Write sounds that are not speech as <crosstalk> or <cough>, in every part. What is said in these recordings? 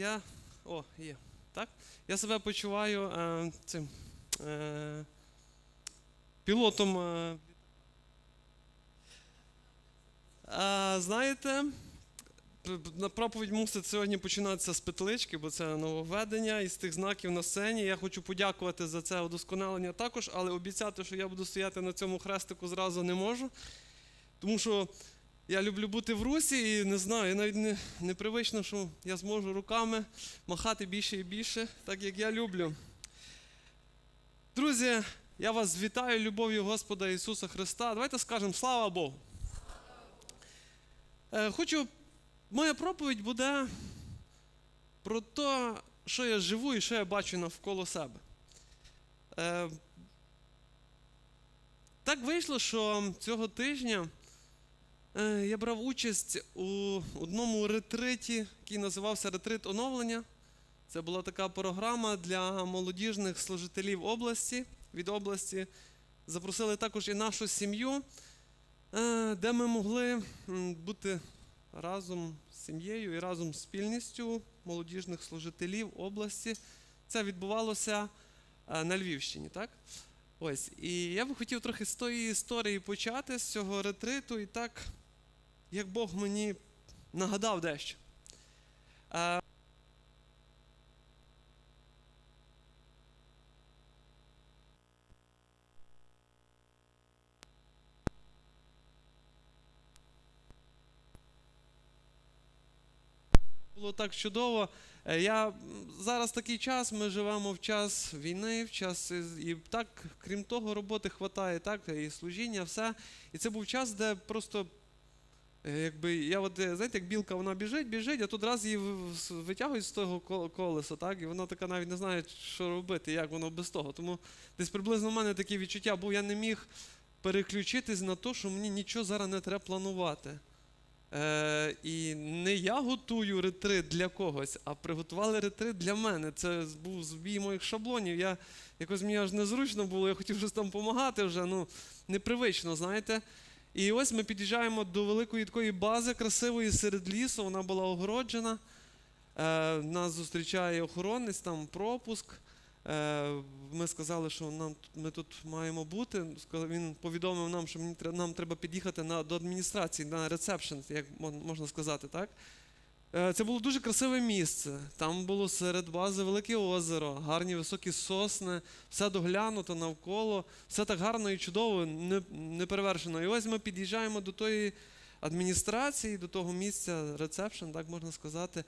Я. О, є. Так? Я себе почуваю е, цим е, пілотом. Е, знаєте, на проповідь мусить сьогодні починатися з петлички, бо це нововведення із тих знаків на сцені. Я хочу подякувати за це удосконалення також, але обіцяти, що я буду стояти на цьому хрестику зразу не можу. Тому що я люблю бути в русі і не знаю, я навіть не, непривично, що я зможу руками махати більше і більше, так як я люблю. Друзі, я вас вітаю любов'ю Господа Ісуса Христа. Давайте скажемо слава Богу. Е, Хочу, моя проповідь буде про те, що я живу і що я бачу навколо себе. Е, Так вийшло, що цього тижня я брав участь у одному ретриті, який називався Ретрит оновлення. Це була така програма для молодіжних служителів області від області. Запросили також і нашу сім'ю, е, де ми могли бути разом з сім'єю і разом з спільністю молодіжних служителів області. Це відбувалося е, на Львівщині, так? Ось. І я би хотів трохи з тої історії почати, з цього ретриту, і так, як Бог мені нагадав дещо. Е, було так чудово. Е, Я зараз такий час, ми живемо в час війни, в час і так, крім того, роботи хватає, так, і служіння, все. І це був час, де просто. Е, Якби я от, е, знаєте, як білка вона біжить, біжить, а тут раз її витягують з того колеса, так, і вона така навіть не знає, що робити, як воно без того. Тому десь приблизно в мене такі відчуття, бо я не міг переключитись на те, що мені нічого зараз не треба планувати. Е, і не я готую ретрит для когось, а приготували ретрит для мене. Це був збій моїх шаблонів. Я якось мені аж незручно було, я хотів щось там допомагати вже, ну, непривично, знаєте. І ось ми під'їжджаємо до великої такої бази красивої серед лісу, вона була огороджена. Е, нас зустрічає охоронець, там пропуск. Е, ми сказали, що нам, ми тут маємо бути. Він повідомив нам, що нам треба під'їхати на, до адміністрації, на ресепшн, як можна сказати, так? Е, Це було дуже красиве місце. Там було серед бази велике озеро, гарні високі сосни, все доглянуто навколо, все так гарно і чудово, не, не перевершено. І ось ми під'їжджаємо до тої адміністрації, до того місця, ресепшн, так можна сказати.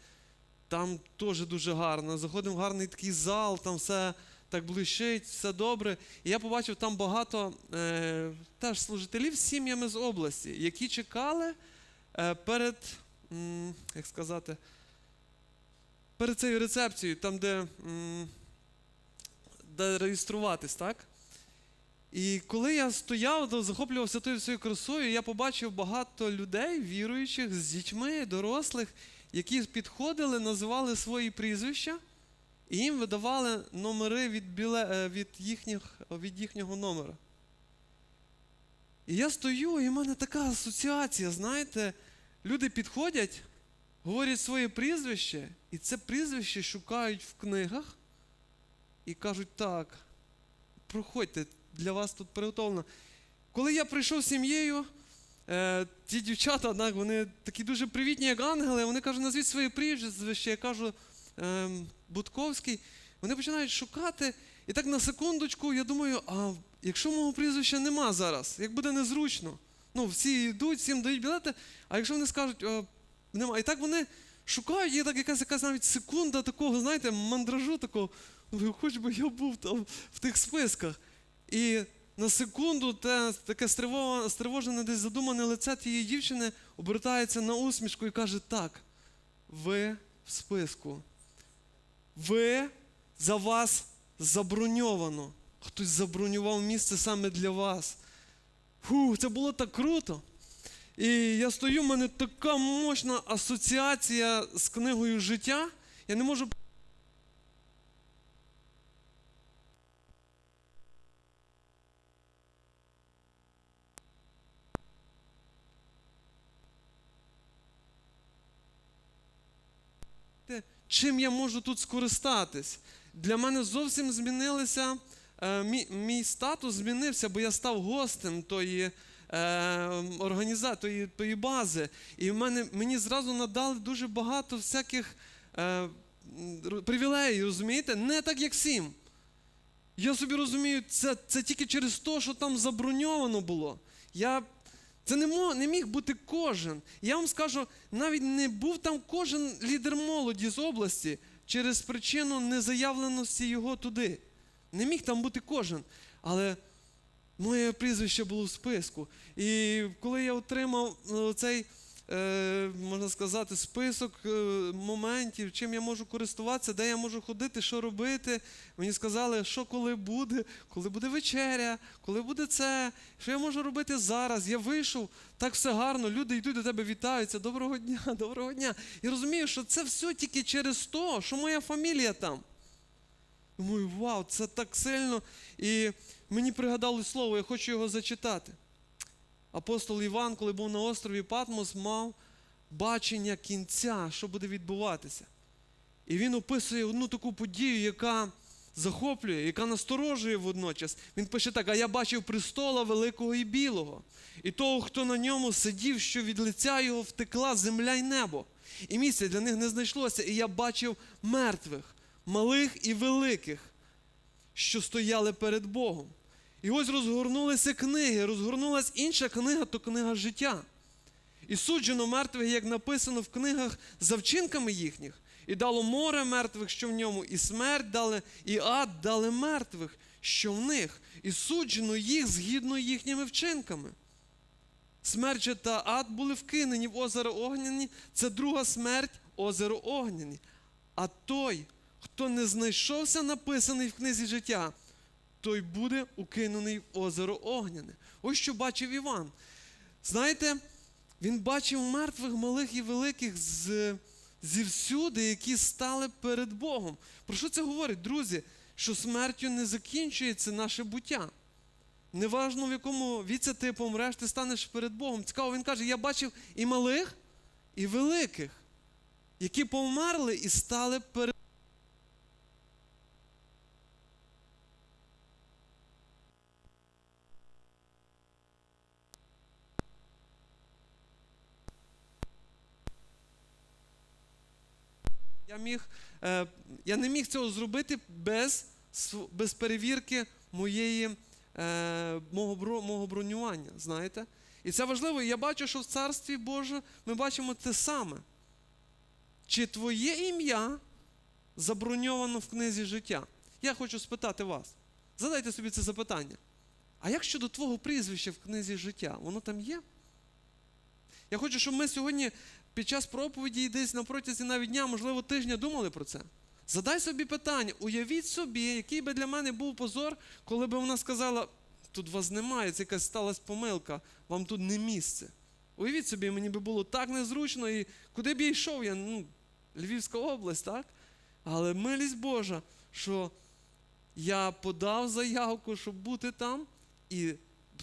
Там теж дуже гарно. Заходимо в гарний такий зал, там все так блищить, все добре. І я побачив там багато е, теж служителів з сім'ями з області, які чекали е, перед, як сказати, перед цією рецепцією, там, де, де реєструватись, так? І коли я стояв, то захоплювався тою всією красою, я побачив багато людей, віруючих, з дітьми, дорослих, які підходили, називали свої прізвища, і їм видавали номери від, біле, е, від, їхніх, від їхнього номера. І я стою, і в мене така асоціація, знаєте, люди підходять, говорять своє прізвище, і це прізвище шукають в книгах і кажуть, так, проходьте, для вас тут приготовлено. Коли я прийшов з сім'єю, е, ті дівчата, однак, вони такі дуже привітні, як ангели, вони кажуть, назвіть своє прізвище, я кажу ем, Будковський. Вони починають шукати. І так на секундочку я думаю, а якщо мого прізвища нема зараз, як буде незручно? Ну, всі йдуть, всім дають білети, а якщо вони скажуть, «О, нема. І так вони шукають, є так якась, якась навіть секунда такого, знаєте, мандражу такого, «Ну, хоч би я був там в тих списках. І на секунду те таке стривожене десь задумане лице тієї дівчини обертається на усмішку і каже: так, ви в списку. Ви за вас заброньовано. Хтось забронював місце саме для вас. Фу, це було так круто. І я стою, в мене така мощна асоціація з книгою життя. Я не можу чим я можу тут скористатись. Для мене зовсім змінилися, мій, мій статус змінився, бо я став гостем тої е, організа, тої, тої бази. І в мене, мені зразу надали дуже багато всяких е, привілеїв, розумієте? Не так, як всім. Я собі розумію, це, це тільки через те, що там заброньовано було. Я, це не, мо, не міг бути кожен. Я вам скажу, навіть не був там кожен лідер молоді з області через причину незаявленості його туди. Не міг там бути кожен. Але моє прізвище було в списку. І коли я отримав е, цей, е, можна сказати, список е, моментів, чим я можу користуватися, де я можу ходити, що робити, мені сказали, що коли буде, коли буде вечеря, коли буде це, що я можу робити зараз. Я вийшов, так все гарно, люди йдуть до тебе, вітаються. Доброго дня, <laughs> доброго дня. І розумію, що це все тільки через те, що моя фамілія там. Думаю, вау, це так сильно. І мені пригадалось слово, я хочу його зачитати. Апостол Іван, коли був на острові Патмос, мав бачення кінця, що буде відбуватися. І він описує одну таку подію, яка захоплює, яка насторожує водночас. Він пише так: а я бачив престола великого і білого, і того, хто на ньому сидів, що від лиця його втекла земля й небо. І місця для них не знайшлося. І я бачив мертвих, малих і великих, що стояли перед Богом. І ось розгорнулися книги, розгорнулася інша книга, то книга життя. І суджено мертвих, як написано в книгах за вчинками їхніх, і дало море мертвих, що в ньому, і смерть дали, і ад дали мертвих, що в них, і суджено їх згідно їхніми вчинками. Смерть же та ад були вкинені в озеро Огняні, це друга смерть озеро Огняні. А той, хто не знайшовся написаний в книзі життя, той буде укинений в озеро Огняне. Ось що бачив Іван. Знаєте, він бачив мертвих малих і великих з, зівсюди, які стали перед Богом. Про що це говорить, друзі? Що смертю не закінчується наше буття. Неважно, в якому віці ти помреш, ти станеш перед Богом. Цікаво, він каже: я бачив і малих, і великих, які померли і стали перед. Я, міг, е, я не міг цього зробити без, без перевірки моєї, е, мого, мого бронювання. Знаєте? І це важливо. І я бачу, що в Царстві Боже ми бачимо те саме. Чи твоє ім'я заброньовано в книзі життя? Я хочу спитати вас. Задайте собі це запитання. А як щодо твого прізвища в книзі життя? Воно там є? Я хочу, щоб ми сьогодні під час проповіді десь на протязі навіть дня, можливо, тижня думали про це. Задай собі питання, уявіть собі, який би для мене був позор, коли б вона сказала, тут вас немає, це якась сталася помилка, вам тут не місце. Уявіть собі, мені би було так незручно, і куди б я йшов, я, ну, Львівська область, так? Але милість Божа, що я подав заявку, щоб бути там, і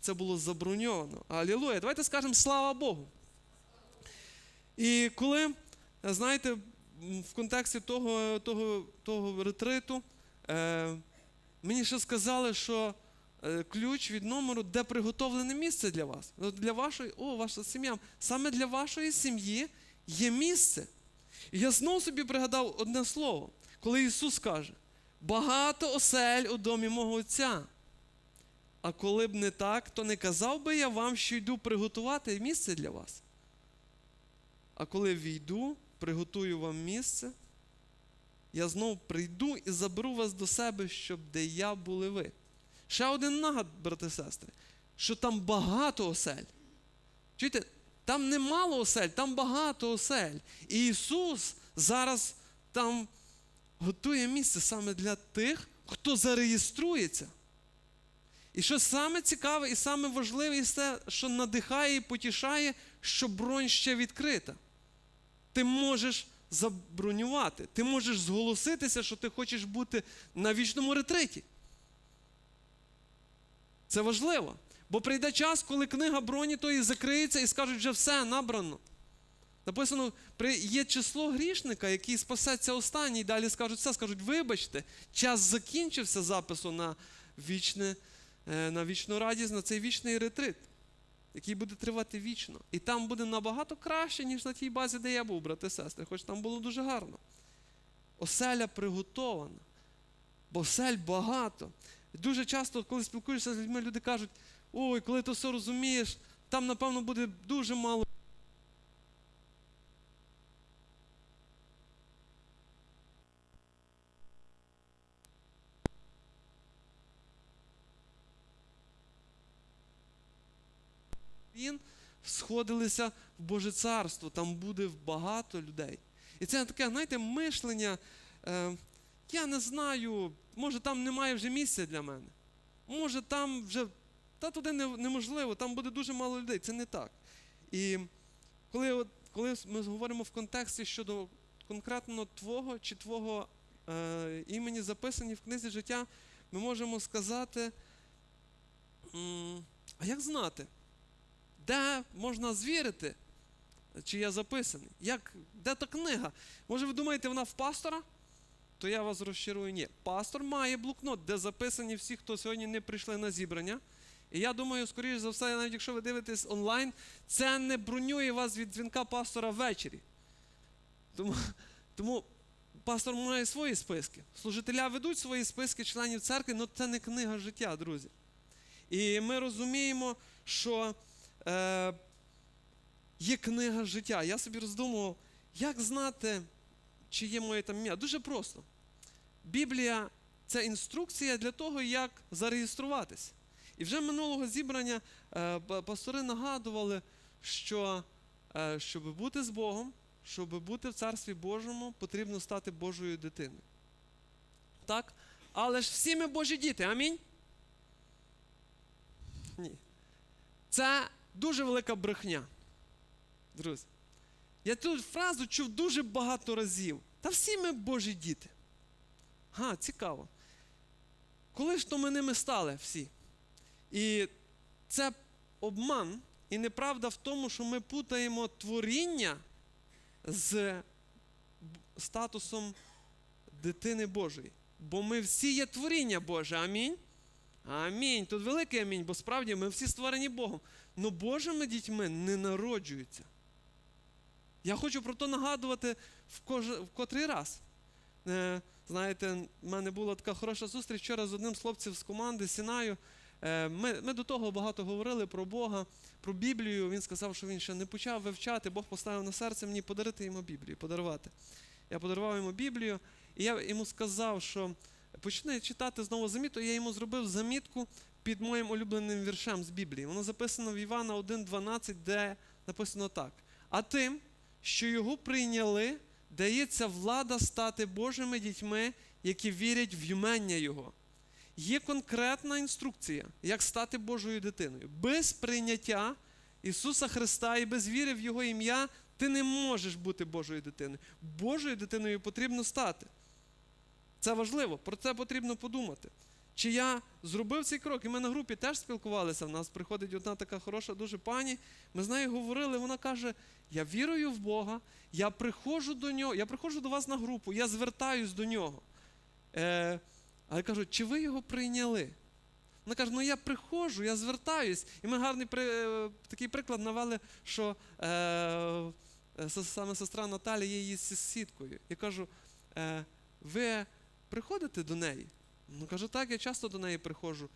це було заброньовано. Алілуя. Давайте скажемо слава Богу. І коли, знаєте, в контексті того, того, того ретриту, е, мені ще сказали, що е, ключ від номеру, де приготовлене місце для вас. Для вашої, о, ваша сім'я. Саме для вашої сім'ї є місце. І я знову собі пригадав одне слово, коли Ісус каже: багато осель у домі мого Отця. А коли б не так, то не казав би я вам, що йду приготувати місце для вас. А коли війду, приготую вам місце, я знов прийду і заберу вас до себе, щоб де я були ви. Ще один нагад, брати і сестри, що там багато осель. Чуєте, там не мало осель, там багато осель. І Ісус зараз там готує місце саме для тих, хто зареєструється. І що саме цікаве і саме важливе, і те, що надихає і потішає, що бронь ще відкрита. Ти можеш забронювати, ти можеш зголоситися, що ти хочеш бути на вічному ретриті. Це важливо. Бо прийде час, коли книга броні тої закриється і скажуть, вже все набрано. Написано, є число грішника, який спасеться останній, далі скажуть все, скажуть, вибачте, час закінчився запису на, вічне, е, на вічну радість, на цей вічний ретрит, який буде тривати вічно. І там буде набагато краще, ніж на тій базі, де я був, брати і сестри, хоч там було дуже гарно. Оселя приготована, бо осель багато. Дуже часто, коли спілкуєшся з людьми, люди кажуть, ой, коли ти все розумієш, там, напевно, буде дуже мало. Він сходилися в Боже царство, там буде багато людей. І це таке, знаєте, мишлення. Е, я не знаю, може там немає вже місця для мене. Може там вже. Та туди неможливо, там буде дуже мало людей. Це не так. І коли, от, коли ми говоримо в контексті щодо конкретно твого чи твого е, імені записані в книзі життя, ми можемо сказати, а як знати, де можна звірити, чи я записаний? Як, де та книга? Може, ви думаєте, вона в пастора? То я вас розчарую. Ні. Пастор має блокнот, де записані всі, хто сьогодні не прийшли на зібрання. І я думаю, скоріш за все, навіть якщо ви дивитесь онлайн, це не бронює вас від дзвінка пастора ввечері. Тому, тому пастор має свої списки. Служителя ведуть свої списки членів церкви, але це не книга життя, друзі. І ми розуміємо, що е, є книга життя. Я собі роздумував, як знати, чи є моє там ім'я. Дуже просто. Біблія це інструкція для того, як зареєструватися. І вже минулого зібрання е, пастори нагадували, що е, щоб бути з Богом, щоб бути в Царстві Божому, потрібно стати Божою дитиною. Так? Але ж всі ми Божі діти, амінь? Ні. Це дуже велика брехня. Друзі. Я цю фразу чув дуже багато разів. Та всі ми Божі діти. Га, цікаво. Коли ж то ми ними стали всі? І це обман і неправда в тому, що ми путаємо творіння з статусом дитини Божої. Бо ми всі є творіння Боже. Амінь. Амінь. Тут великий амінь, бо справді ми всі створені Богом. Но Божими дітьми не народжуються. Я хочу про то нагадувати в, кож... в котрий раз. Е, знаєте, в мене була така хороша зустріч вчора з одним з хлопців з команди Сінаю. Е, ми, ми до того багато говорили про Бога, про Біблію. Він сказав, що він ще не почав вивчати. Бог поставив на серце мені подарити йому Біблію, подарувати. Я подарував йому Біблію, і я йому сказав, що почни читати знову замітку. Я йому зробив замітку під моїм улюбленим віршем з Біблії. Воно записано в Івана 1,12, де написано так. А тим, що його прийняли, дається влада стати Божими дітьми, які вірять в ймення Його. Є конкретна інструкція, як стати Божою дитиною. Без прийняття Ісуса Христа і без віри в Його ім'я ти не можеш бути Божою дитиною. Божою дитиною потрібно стати. Це важливо, про це потрібно подумати. Чи я зробив цей крок? І ми на групі теж спілкувалися. В нас приходить одна така хороша дуже пані. Ми з нею говорили, вона каже: Я вірую в Бога, я приходжу до нього, я приходжу до вас на групу, я звертаюсь до нього. Е, а я кажу, чи ви його прийняли? Вона каже, ну я приходжу, я звертаюсь. І ми гарний при, е, такий приклад навели, що е, е, саме сестра Наталя є її сусідкою. Я кажу, е, ви приходите до неї? Ну кажу, так, я часто до неї приходжу.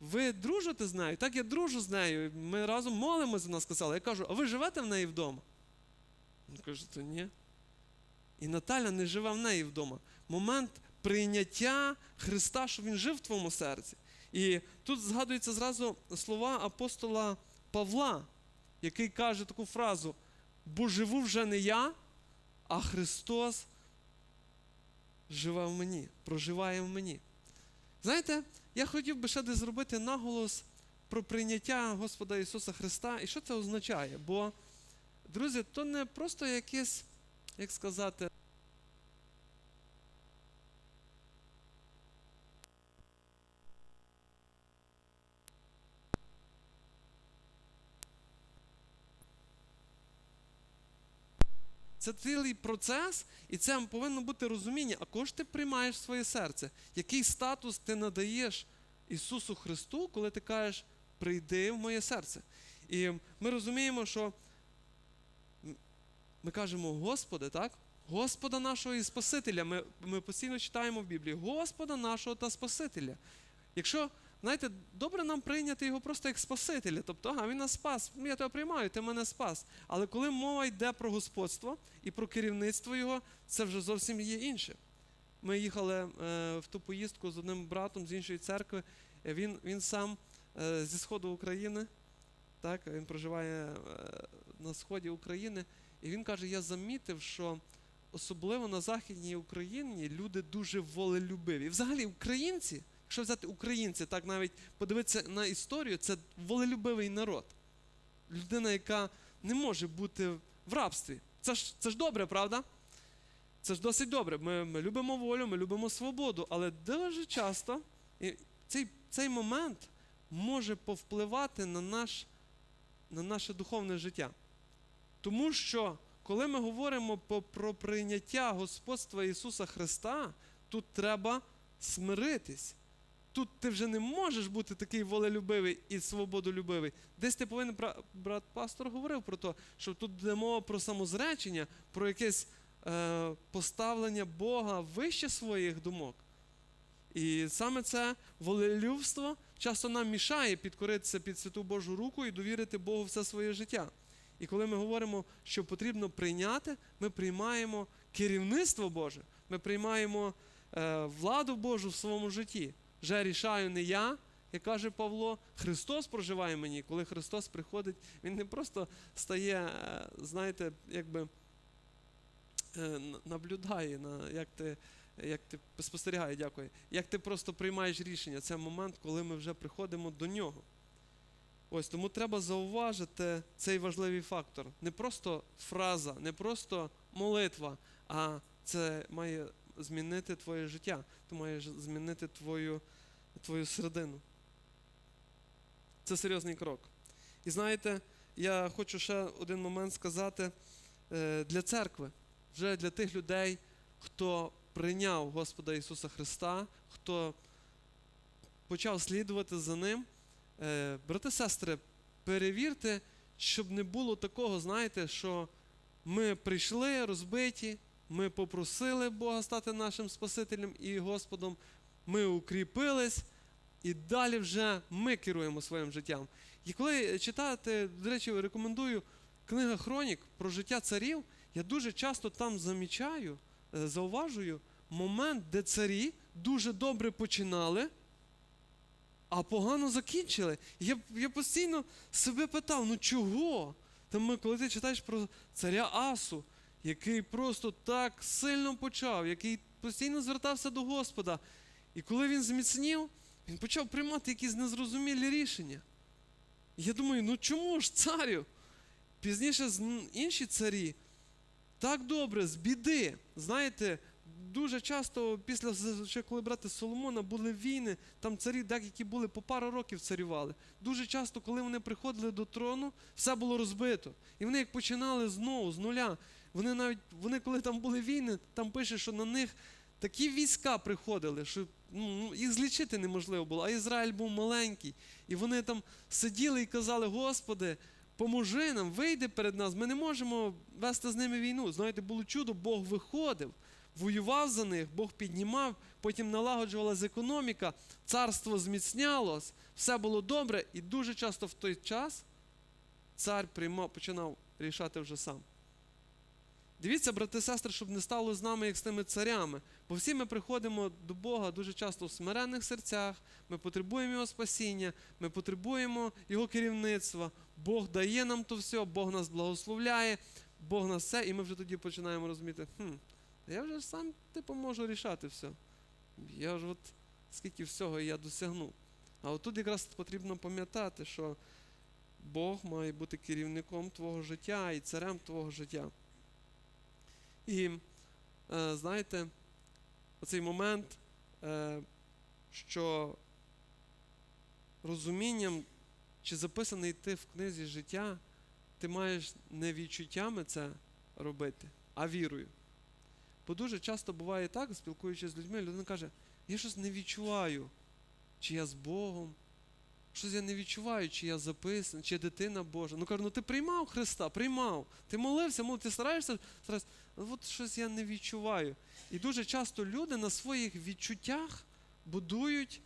Ви дружите з нею? Так, я дружу з нею. Ми разом молимося, вона сказала. Я кажу, а ви живете в неї вдома? Він каже, то ні. І Наталя не живе в неї вдома. Момент прийняття Христа, що Він жив в твоєму серці. І тут згадуються зразу слова апостола Павла, який каже таку фразу: бо живу вже не я, а Христос живе в мені, проживає в мені. Знаєте, я хотів би ще десь зробити наголос про прийняття Господа Ісуса Христа і що це означає. Бо, друзі, то не просто якесь, як сказати, Це цілий процес, і це повинно бути розуміння. А кого ж ти приймаєш в своє серце? Який статус ти надаєш Ісусу Христу, коли ти кажеш, прийди в моє серце? І ми розуміємо, що ми кажемо Господи, так? Господа нашого і Спасителя. Ми, ми постійно читаємо в Біблії Господа нашого та Спасителя. Якщо, знаєте, добре нам прийняти його просто як Спасителя, тобто, ага, він нас спас, я тебе приймаю, ти мене спас. Але коли мова йде про господство і про керівництво його, це вже зовсім є інше. Ми їхали е, в ту поїздку з одним братом з іншої церкви. Він, він сам е, зі сходу України, так, він проживає е, на сході України. І він каже: я замітив, що особливо на Західній Україні люди дуже волелюбиві. І взагалі українці, якщо взяти українці, так навіть подивитися на історію, це волелюбивий народ. Людина, яка не може бути в рабстві. Це ж, це ж добре, правда? Це ж досить добре. Ми, ми любимо волю, ми любимо свободу, але дуже часто цей, цей момент може повпливати на, наш, на наше духовне життя. Тому що, коли ми говоримо по- про прийняття господства Ісуса Христа, тут треба смиритись. Тут ти вже не можеш бути такий волелюбивий і свободолюбивий. Десь ти повинен, брат пастор говорив про те, що тут йде мова про самозречення, про якесь е, поставлення Бога вище своїх думок. І саме це волелюбство часто нам мішає підкоритися під святу Божу руку і довірити Богу все своє життя. І коли ми говоримо, що потрібно прийняти, ми приймаємо керівництво Боже, ми приймаємо е, владу Божу в своєму житті. Вже рішаю не я, як каже Павло, Христос проживає мені. Коли Христос приходить, Він не просто стає, е, знаєте, якби е, наблюдає, на, як ти. Як ти спостерігає, дякую. Як ти просто приймаєш рішення, це момент, коли ми вже приходимо до нього. Ось тому треба зауважити цей важливий фактор. Не просто фраза, не просто молитва, а це має змінити твоє життя, це має ж- змінити твою, твою середину. Це серйозний крок. І знаєте, я хочу ще один момент сказати е, для церкви, вже для тих людей, хто прийняв Господа Ісуса Христа, хто почав слідувати за Ним. Е, брати, сестри, перевірте, щоб не було такого, знаєте, що ми прийшли розбиті, ми попросили Бога стати нашим Спасителем і Господом, ми укріпились, і далі вже ми керуємо своїм життям. І коли читати, до речі, рекомендую книга Хронік про життя царів, я дуже часто там замічаю, е, зауважую момент, де царі дуже добре починали а погано закінчили. Я, я постійно себе питав: ну чого? Там коли ти читаєш про царя Асу, який просто так сильно почав, який постійно звертався до Господа. І коли він зміцнів, він почав приймати якісь незрозумілі рішення. І я думаю, ну чому ж царю? Пізніше інші царі так добре, з біди. Знаєте, дуже часто після ще коли брати Соломона були війни, там царі, деякі були по пару років царювали. Дуже часто, коли вони приходили до трону, все було розбито. І вони як починали знову, з нуля. Вони навіть, вони, коли там були війни, там пише, що на них такі війська приходили, що ну, їх злічити неможливо було. А Ізраїль був маленький. І вони там сиділи і казали: Господи, поможи нам, вийди перед нас. Ми не можемо вести з ними війну. Знаєте, було чудо, Бог виходив, воював за них, Бог піднімав, потім налагоджувалась економіка, царство зміцнялось, все було добре, і дуже часто в той час цар приймав, починав рішати вже сам. Дивіться, брати і сестри, щоб не стало з нами, як з тими царями. Бо всі ми приходимо до Бога дуже часто в смиренних серцях, ми потребуємо Його спасіння, ми потребуємо Його керівництва. Бог дає нам то все, Бог нас благословляє, Бог нас все, і ми вже тоді починаємо розуміти, хм, я вже сам типу можу рішати все. Я ж от скільки всього я досягнув. А от тут якраз потрібно пам'ятати, що Бог має бути керівником твого життя і царем твого життя. І е, знаєте, оцей момент, е, що розумінням, чи записаний ти в книзі життя, ти маєш не відчуттями це робити, а вірою. Бо дуже часто буває так, спілкуючись з людьми, людина каже, я щось не відчуваю, чи я з Богом, щось я не відчуваю, чи я записаний, чи я дитина Божа. Ну кажу, ну ти приймав Христа, приймав. Ти молився, мов ти стараєшся, стараєшся. «Ну, От щось я не відчуваю. І дуже часто люди на своїх відчуттях будують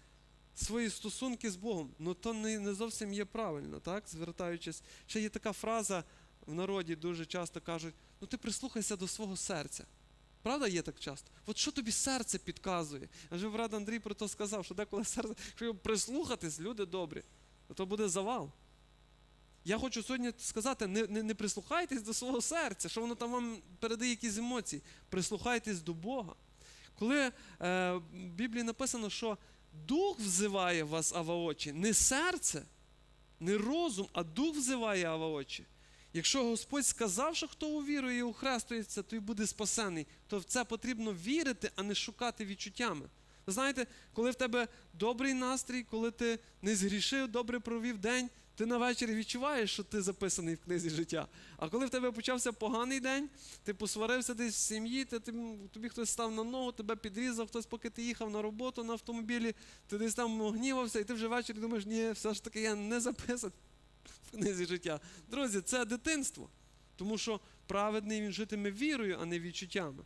свої стосунки з Богом. Ну то не, не зовсім є правильно, так? Звертаючись. Ще є така фраза в народі дуже часто кажуть: ну ти прислухайся до свого серця. Правда, є так часто? От що тобі серце підказує? Адже брат Андрій про то сказав, що деколи серце, якщо прислухатись, люди добрі, то буде завал. Я хочу сьогодні сказати: не, не, не прислухайтесь до свого серця, що воно там вам передає якісь емоції. Прислухайтесь до Бога. Коли е, в Біблії написано, що дух взиває вас аваочі, не серце, не розум, а дух взиває аваочі. Якщо Господь сказав, що хто увірує і ухрестується, той буде спасений, то в це потрібно вірити, а не шукати відчуттями. Ви знаєте, коли в тебе добрий настрій, коли ти не згрішив, добре провів день, ти на вечір відчуваєш, що ти записаний в книзі життя. А коли в тебе почався поганий день, ти посварився десь в сім'ї, ти, тобі хтось став на ногу, тебе підрізав, хтось, поки ти їхав на роботу на автомобілі, ти десь там гнівався, і ти вже ввечері думаєш, ні, все ж таки я не записаний в книзі життя. Друзі, це дитинство. Тому що праведний він житиме вірою, а не відчуттями.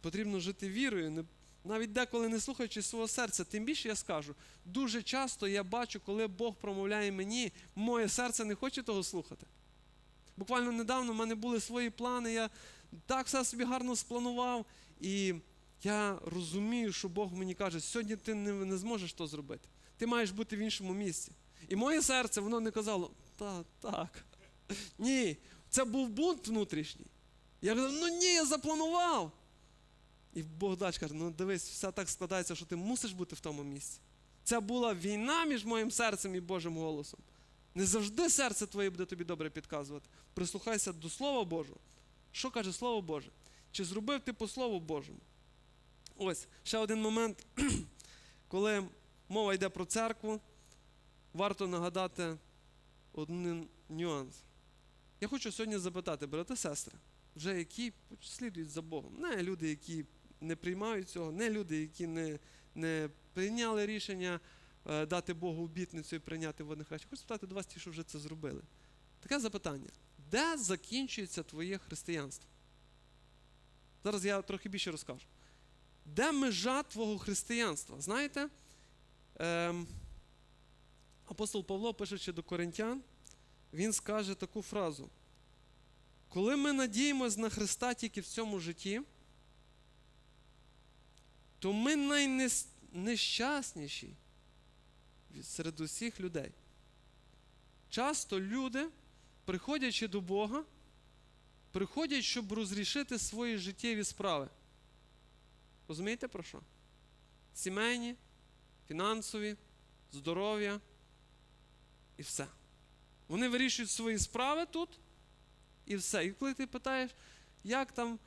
Потрібно жити вірою, не, навіть деколи не слухаючи свого серця. Тим більше я скажу, дуже часто я бачу, коли Бог промовляє мені, моє серце не хоче того слухати. Буквально недавно в мене були свої плани, я так все собі гарно спланував, і я розумію, що Бог мені каже, сьогодні ти не, не зможеш то зробити. Ти маєш бути в іншому місці. І моє серце, воно не казало, та, так. Ні, це був бунт внутрішній. Я казав, ну ні, я запланував. І Богдач каже, ну дивись, все так складається, що ти мусиш бути в тому місці. Це була війна між моїм серцем і Божим голосом. Не завжди серце твоє буде тобі добре підказувати. Прислухайся до Слова Божого. Що каже Слово Боже? Чи зробив ти по Слову Божому? Ось ще один момент, <clears throat> коли мова йде про церкву, варто нагадати один нюанс. Я хочу сьогодні запитати, брати сестри, вже які слідують за Богом. Не люди, які не приймають цього, не люди, які не, не прийняли рішення е, дати Богу обітницю і прийняти водних речей. Хочу спитати до вас ті, що вже це зробили. Таке запитання: де закінчується твоє християнство? Зараз я трохи більше розкажу. Де межа твого християнства? Знаєте? Ем, апостол Павло, пишучи до коринтян, він скаже таку фразу: коли ми надіємось на Христа тільки в цьому житті, то ми найнещасніші серед усіх людей. Часто люди, приходячи до Бога, приходять, щоб розрішити свої життєві справи. Розумієте про що? Сімейні, фінансові, здоров'я і все. Вони вирішують свої справи тут і все. І коли ти питаєш, як там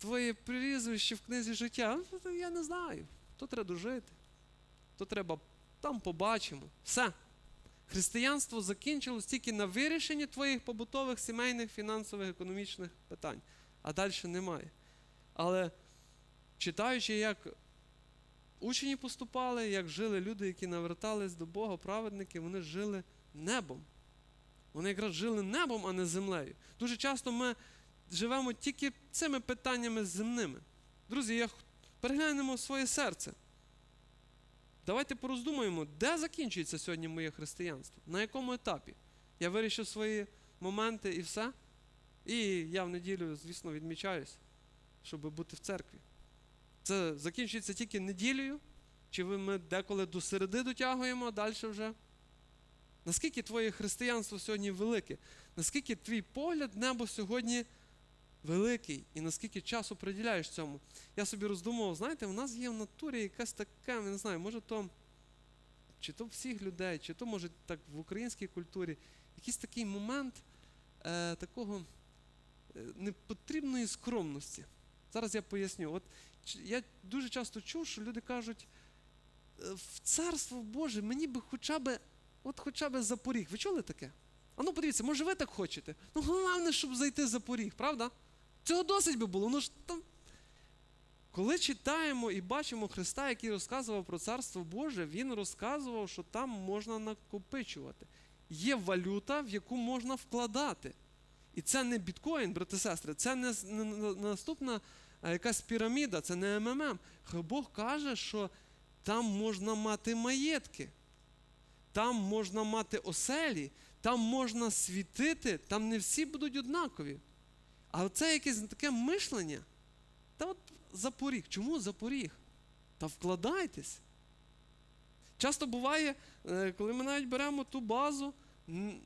твоє прізвище в книзі життя, ну, я не знаю. То треба дожити, то треба там побачимо. Все. Християнство закінчилось тільки на вирішенні твоїх побутових, сімейних, фінансових, економічних питань. А далі немає. Але читаючи, як учені поступали, як жили люди, які навертались до Бога, праведники, вони жили небом. Вони якраз жили небом, а не землею. Дуже часто ми живемо тільки цими питаннями земними. Друзі, я переглянемо своє серце. Давайте пороздумаємо, де закінчується сьогодні моє християнство, на якому етапі. Я вирішив свої моменти і все. І я в неділю, звісно, відмічаюсь, щоб бути в церкві. Це закінчується тільки неділею, чи ми деколи до середи дотягуємо, а далі вже. Наскільки твоє християнство сьогодні велике? Наскільки твій погляд небо сьогодні великий? І наскільки часу приділяєш цьому? Я собі роздумував, знаєте, у нас є в натурі якась така, не знаю, може то, чи то всіх людей, чи то, може, так в українській культурі, якийсь такий момент е, такого е, непотрібної скромності. Зараз я поясню. От я дуже часто чув, що люди кажуть, «Е, в царство Боже, мені би хоча б От хоча б за поріг. Ви чули таке? А ну подивіться, може ви так хочете? Ну головне, щоб зайти за поріг, правда? Цього досить би було. Ну ж там. Коли читаємо і бачимо Христа, який розказував про Царство Боже, Він розказував, що там можна накопичувати. Є валюта, в яку можна вкладати. І це не біткоін, брати сестри, це не, наступна якась піраміда, це не МММ. Бог каже, що там можна мати маєтки, там можна мати оселі, там можна світити, там не всі будуть однакові. А це якесь таке мишлення. Та от запоріг. Чому запоріг? Та вкладайтесь. Часто буває, е, коли ми навіть беремо ту базу,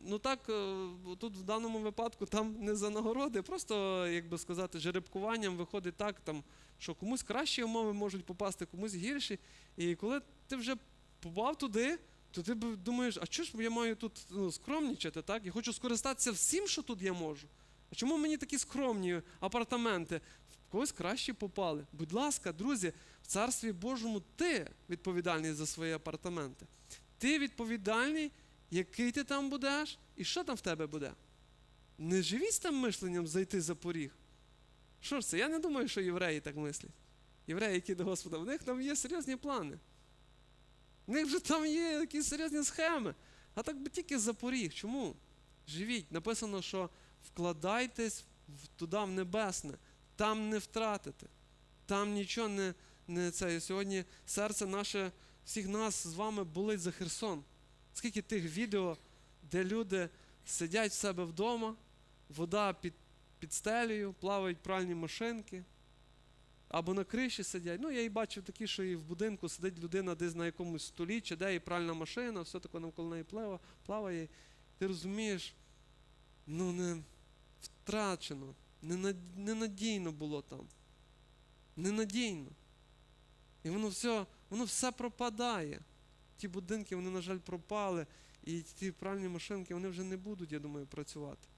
ну так, е, тут в даному випадку там не за нагороди, просто, як би сказати, жеребкуванням виходить так, там, що комусь кращі умови можуть попасти, комусь гірші. І коли ти вже попав туди, то ти думаєш, а чого ж я маю тут ну, скромнічати, так? Я хочу скористатися всім, що тут я можу. А чому мені такі скромні апартаменти? В когось кращі попали. Будь ласка, друзі, в Царстві Божому ти відповідальний за свої апартаменти. Ти відповідальний, який ти там будеш, і що там в тебе буде. Не живіть тим мишленням зайти за поріг. Що ж це? Я не думаю, що євреї так мислять. Євреї, які до Господа, в них там є серйозні плани. В них вже там є якісь серйозні схеми. А так би тільки за поріг. Чому? Живіть. Написано, що вкладайтесь туди в небесне, там не втратите, там нічого не, не це. І сьогодні серце наше всіх нас з вами болить за Херсон. Скільки тих відео, де люди сидять в себе вдома, вода під, під стелею, плавають пральні машинки, або на криші сидять. Ну, я і бачив такі, що і в будинку сидить людина десь на якомусь столі, чи де і пральна машина, все таке навколо неї плава- плаває. Ти розумієш, ну не втрачено, ненадійно було там. Ненадійно. І воно все, воно все пропадає. Ті будинки, вони, на жаль, пропали, і ті пральні машинки, вони вже не будуть, я думаю, працювати.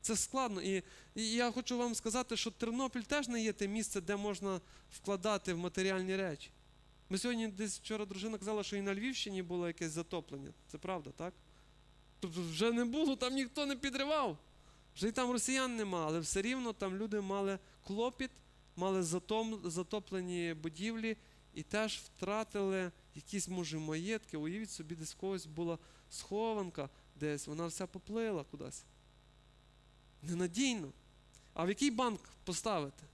Це складно. І, і я хочу вам сказати, що Тернопіль теж не є те місце, де можна вкладати в матеріальні речі. Ми сьогодні десь вчора дружина казала, що і на Львівщині було якесь затоплення. Це правда, так? Тобто вже не було, там ніхто не підривав. Вже і там росіян нема, але все рівно там люди мали клопіт, мали затоплені будівлі і теж втратили якісь, може, маєтки. Уявіть собі, десь когось була схованка, десь вона вся поплила кудись. Ненадійно. А в який банк поставити?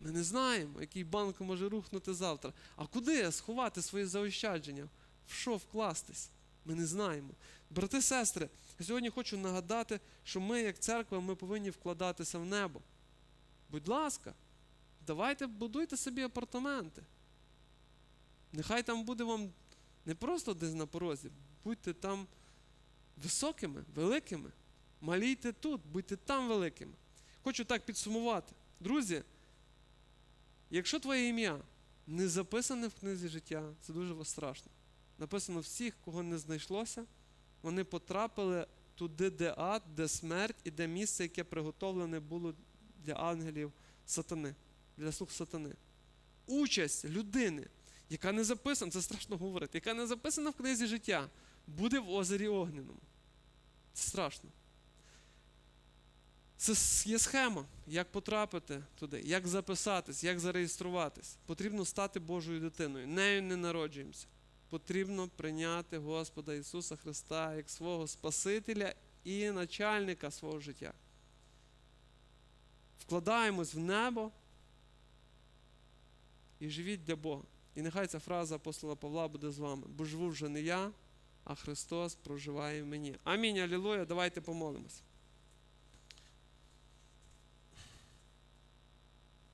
Ми не знаємо, який банк може рухнути завтра. А куди сховати свої заощадження? В що вкластись? Ми не знаємо. Брати, сестри, я сьогодні хочу нагадати, що ми, як церква, ми повинні вкладатися в небо. Будь ласка, давайте будуйте собі апартаменти. Нехай там буде вам не просто десь на порозі, будьте там високими, великими. Малійте тут, будьте там великими. Хочу так підсумувати. Друзі, якщо твоє ім'я не записане в книзі життя, це дуже страшно. Написано всіх, кого не знайшлося, вони потрапили туди, де ад, де смерть і де місце, яке приготовлене було для ангелів сатани, для слуг сатани. Участь людини, яка не записана, це страшно говорити, яка не записана в книзі життя, буде в озері Огненому. Це страшно. Це є схема, як потрапити туди, як записатись, як зареєструватись. Потрібно стати Божою дитиною. Нею не народжуємося. Потрібно прийняти Господа Ісуса Христа як свого Спасителя і начальника свого життя. Вкладаємось в небо і живіть для Бога. І нехай ця фраза апостола Павла буде з вами. Бо живу вже не я, а Христос проживає в мені. Амінь, алілуя. Давайте помолимось.